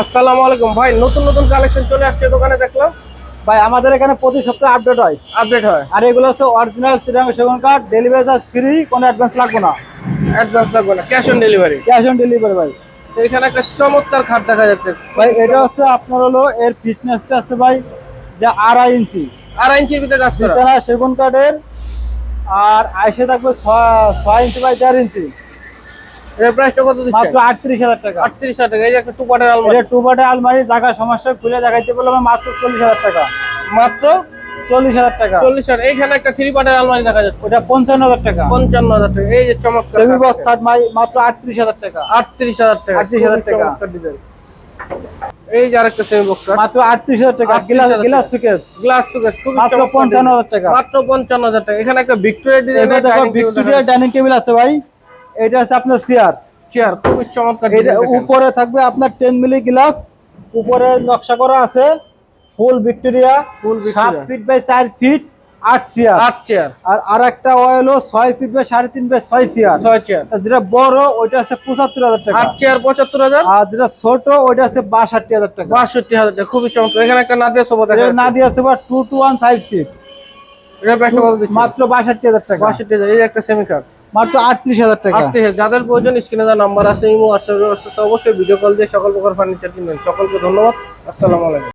আসসালামু আলাইকুম। ভাই নতুন নতুন কালেকশন চলে আসছে দোকানে দেখলাম। ভাই আমাদের এখানে প্রতি সপ্তাহে আপডেট হয়। আপডেট হয়। আর এগুলো হচ্ছে অরিজিনাল শ্রীরাম সেগুন কার্ড ডেলিভারি চার্জ ফ্রি কোনো অ্যাডভান্স লাগবে না। অ্যাডভান্স লাগবে না cash on delivery cash on delivery ভাই। এখানে একটা চমৎকার খাট দেখা যাচ্ছে। ভাই এটা হচ্ছে আপনার হলো এর ফিটনেসটা আছে ভাই যে আড়াই ইঞ্চি। আড়াই ইঞ্চির ভিতরে কাজ করা। সেগুন কাঠের আর আইসে থাকবে ছয় ইঞ্চি বাই দেড় ইঞ্চি। এর প্রাইসটা কত দিচ্ছে মাত্র আটত্রিশ হাজার টাকা আটত্রিশ হাজার টাকা এই যে একটা টু আলমারি এটা আলমারি জায়গা সমস্যা খুলে বললাম মাত্র টাকা মাত্র চল্লিশ হাজার টাকা চল্লিশ হাজার এইখানে একটা থ্রি পার্টের আলমারি দেখা যাচ্ছে ওটা টাকা পঞ্চান্ন হাজার টাকা এই যে চমৎকার সেমি বক্স খাট মাই মাত্র আটত্রিশ হাজার টাকা টাকা 38,000 টাকা। এই যে আরেকটা সেমি বক্স মাত্র আটত্রিশ হাজার টাকা 38,000 গ্লাস টাকা। গ্লাস সুকেস গ্লাস সুকেস খুবই মাত্র চমৎকার 55,000 টাকা। মাত্র টাকা এখানে একটা ভিক্টোরিয়া এবার ডিজাইনের ভিক্টোরিয়া ডাইনিং টেবিল আছে ভাই এটা আছে আপনার চেয়ার চেয়ার খুবই চমৎকার এটা উপরে থাকবে আপনার টেন মিলি গ্লাস উপরে নকশা করা আছে ফুল ভিক্টোরিয়া Full সাত ফিট বাই চার ফিট আট চেয়ার আট চেয়ার আর আর একটা হলো ছয় ফিট বাই সাড়ে তিন বাই ছয় চেয়ার ছয় চেয়ার যেটা বড় ওইটা আছে পঁচাত্তর হাজার টাকা। আট চেয়ার পঁচাত্তর হাজার? আর যেটা ছোট ওইটা আছে বাষট্টি হাজার টাকা। বাষট্টি হাজার টাকা খুবই চমৎকার। এখানে একটা নাদিয়া সোফা দেখা two two one five seat মাত্র বাষট্টি হাজার টাকা। বাষট্টি হাজার এই একটা সেমি কার টাকা। যাদের প্রয়োজন স্ক্রিনে নাম্বার আছে অবশ্যই ভিডিও কল দিয়ে সকল প্রকার ফার্নিচার কিনবেন। সকলকে ধন্যবাদ। আসসালামু আলাইকুম।